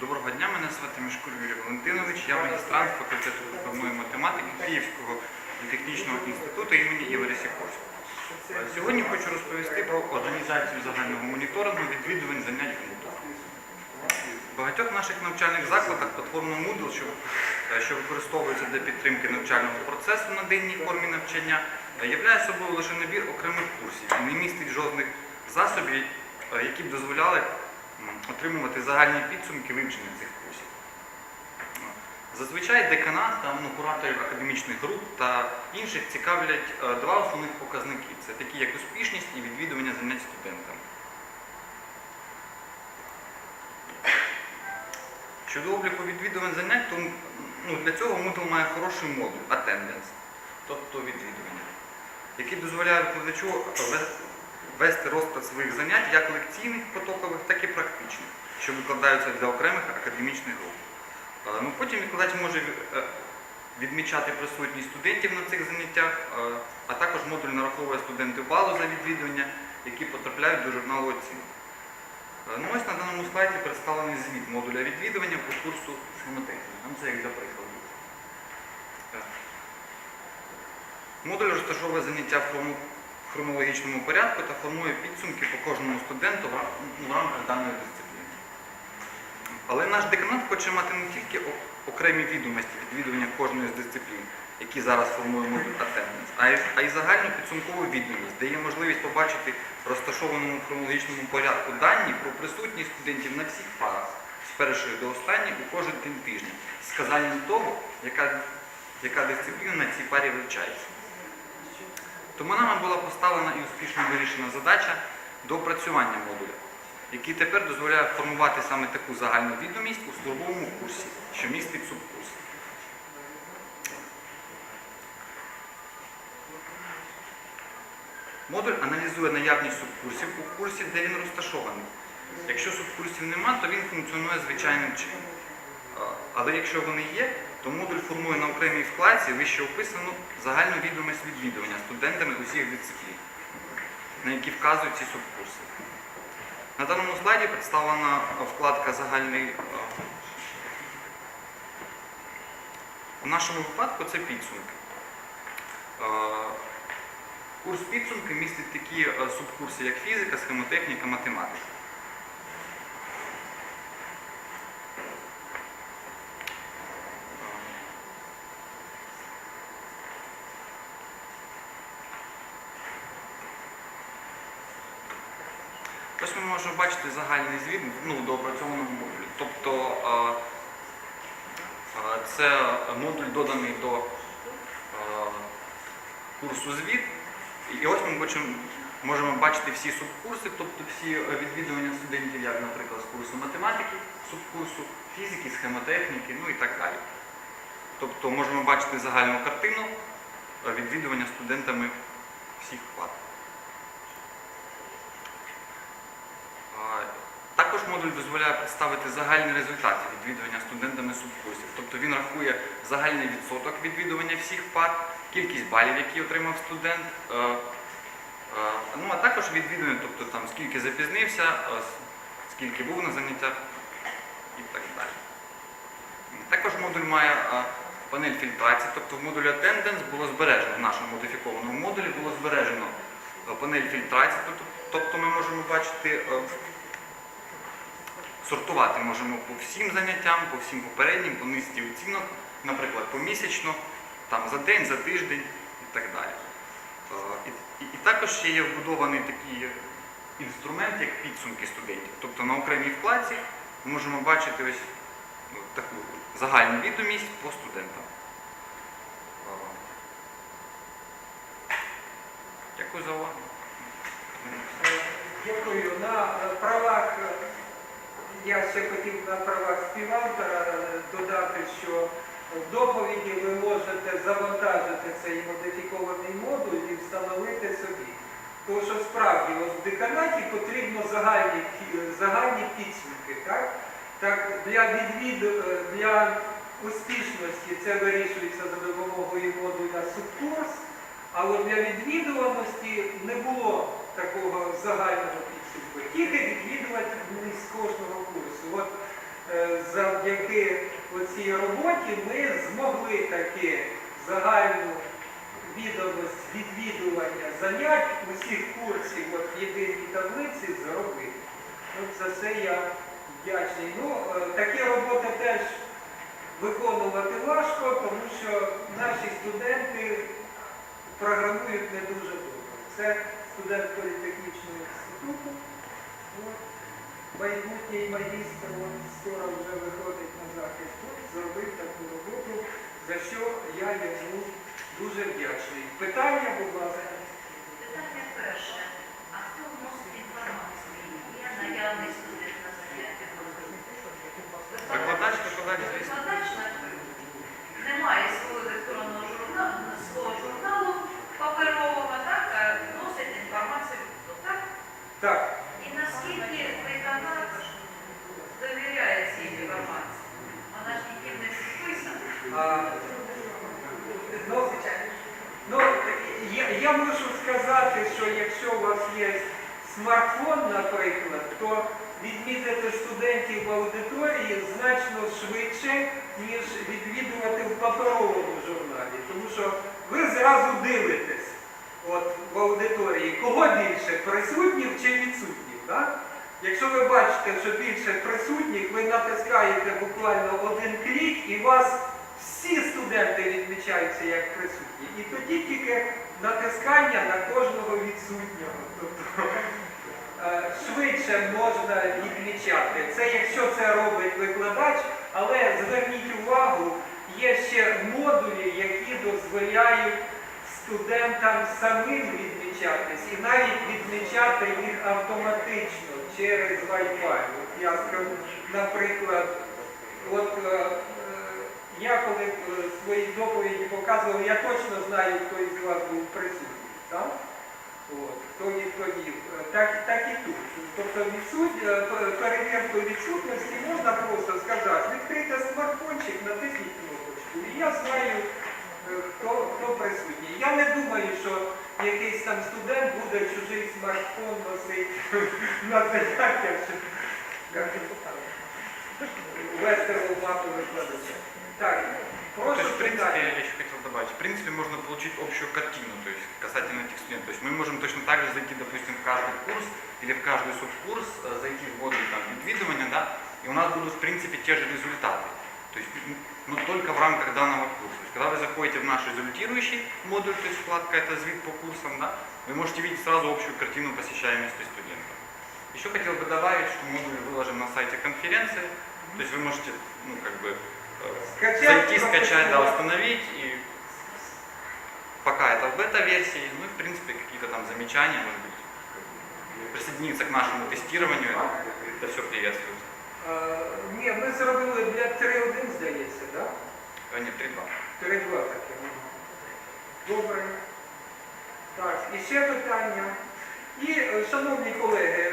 Доброго дня, мене звати Мішкур Юрій Валентинович, я магістрант факультету прикладної математики Київського технічного інституту імені Ігоря Сікорського. Сьогодні хочу розповісти про організацію загального моніторингу відвідувань занять в Moodle. В багатьох наших навчальних закладах платформа Moodle, що, що використовується для підтримки навчального процесу на денній формі навчання, являє собою лише набір окремих курсів і не містить жодних засобів, які б дозволяли отримувати загальні підсумки вивчення цих курсів. Зазвичай деканат, там, ну, кураторів академічних груп та інших цікавлять е, два основних показники. Це такі як успішність і відвідування занять студентами. Щодо обліку відвідувань занять, то ну, для цього Moodle має хороший модуль attendance, тобто відвідування, який дозволяє викладачу вести розклад своїх занять як лекційних потокових, так і практичних, що викладаються для окремих академічних груп. Ну, потім викладач може е, відмічати присутність студентів на цих заняттях, е, а також модуль нараховує студенти балу за відвідування, які потрапляють до журналу оцінок. Е, Ну, ось на даному слайді представлений звіт модуля відвідування по курсу схемотехніки. Нам це як для прикладу. Модуль розташовує заняття в хроно- хронологічному порядку та формує підсумки по кожному студенту в ну, в рамках даної дисципліни. Але наш деканат хоче мати не тільки окремі відомості відвідування кожної з дисциплін, які зараз формує модуль Attendance, а й, загальну підсумкову відомість, де є можливість побачити в розташованому хронологічному порядку дані про присутність студентів на всіх парах з першої до останньої у кожен день тижня, з сказанням того, яка, яка дисципліна на цій парі вивчається. Тому нами була поставлена і успішно вирішена задача до опрацювання модуля, який тепер дозволяє формувати саме таку загальну відомість у службовому курсі, що містить субкурс. Модуль аналізує наявність субкурсів у курсі, де він розташований. Якщо субкурсів нема, то він функціонує звичайним чином. Але якщо вони є, то модуль формує на окремій вкладці вище описану загальну відомість відвідування студентами усіх дисциплін, на які вказують ці субкурси. На даному слайді представлена вкладка загальний. е, У нашому випадку це підсумки. Е, Курс підсумки містить такі е, субкурси, як фізика, схемотехніка, математика. Можемо бачити загальний звіт ну, до опрацьованого модулю. Тобто це модуль доданий до курсу звіт. І ось ми можемо бачити всі субкурси, тобто всі відвідування студентів, як, наприклад, з курсу математики, субкурсу, фізики, схемотехніки, ну і так далі. Тобто можемо бачити загальну картину відвідування студентами всіх вкладів. А, Також модуль дозволяє представити загальні результати відвідування студентами субкурсів. Тобто він рахує загальний відсоток відвідування всіх пар, кількість балів, які отримав студент, е, е, ну а також відвідування, тобто там скільки запізнився, е, скільки був на заняттях і так далі. Також модуль має панель фільтрації, тобто в модулі Attendance було збережено, в нашому модифікованому модулі було збережено панель фільтрації, тобто, тобто ми можемо бачити, сортувати можемо по всім заняттям, по всім попереднім, по низці оцінок, наприклад, помісячно, там, за день, за тиждень і так далі. Е, І, і, і також ще є вбудований такий інструмент, як підсумки студентів. Тобто на окремій вкладці ми можемо бачити ось ну, таку загальну відомість по студентам. Е, Дякую за увагу. Дякую. На е, правах, е, я ще хотів на правах співавтора е, додати, що в доповіді ви можете завантажити цей модифікований модуль і встановити собі. Тому що справді в деканаті потрібно загальні, загальні підсумки. Так? Так, для відвід, е, для успішності це вирішується за допомогою модуля субкурс, а от для відвідуваності не було такого загального підсумку. Тільки відвідуваність кожного курсу. От е, завдяки цій роботі ми змогли таки загальну відомість відвідування занять усіх курсів от, в єдиній таблиці зробити. Ну, за це я вдячний. Ну, е, такі роботи теж виконувати важко, тому що наші студенти програмують не дуже добре. Це студент. От. Майбутній магістр, скоро вже виходить на захист. тут, зробив таку роботу, за що я йому дуже вдячний. Питання, будь ласка. Питання перше. А хто вносить інформацію? Я наявний студент на заняття? Викладач, викладач, звісно. Викладач немає свого електронного журналу, свого журналу паперового, так, а вносить інформацію. Так? Так, І наскільки виконавець довіряє цій інформації? Вона ж ніким не підписана. а, ну, Ну, я, я можу сказати, що якщо у вас є смартфон, наприклад, то відмітити студентів в аудиторії значно швидше, ніж відвідувати в паперовому журналі. Тому що ви зразу дивитесь от, в аудиторії, кого більше, присутніх чи відсутніх. Так? Якщо ви бачите, що більше присутніх, ви натискаєте буквально один клік і вас всі студенти відмічаються як присутні. І тоді тільки натискання на кожного відсутнього. Тобто е, швидше можна відмічати. Це якщо це робить викладач, але зверніть увагу, є ще модулі, які дозволяють студентам самим відмічатись і навіть відмічати їх автоматично через Wi-Fi. От я скажу, наприклад, от е, я коли е, свої доповіді показував, я точно знаю, хто із вас був присутній. Так? От, хто відповів. Е, Так, так і тут. Тобто відсут... е, перевірку відсутності можна просто сказати, відкрийте смартфончик, натисніть кнопочку. І я знаю, хто, хто присутній. Я не думаю, що якийсь там студент буде чужий смартфон носити на заняттях, щоб вести роботу викладача. Так, То есть, в принципе, я еще хотел добавить, в принципе, можно получить общую картину, то есть касательно этих студентов. То есть мы можем точно так же зайти, допустим, в каждый курс или в каждый субкурс, э, зайти в модуль там, відвідування, да, и у нас будут, в принципе, те же результаты. То есть, но только в рамках данного курса. То есть, когда вы заходите в наш результирующий модуль, то есть вкладка это звит по курсам, да, вы можете видеть сразу общую картину посещаемости студентов. Еще хотел бы добавить, что модуль выложен на сайте конференции, то есть вы можете, ну, как бы, зайти, скачать, да, протестировать. установить. И пока это в бета-версии, ну и в принципе какие-то там замечания, может быть, присоединиться к нашему тестированию, это, это все приветствуется. Е, Ні, ми зробили для 3.1, здається, так? А, Нет, 3.2. 3.2 таке. ага. Добре. Так, і ще питання. І, е, шановні колеги,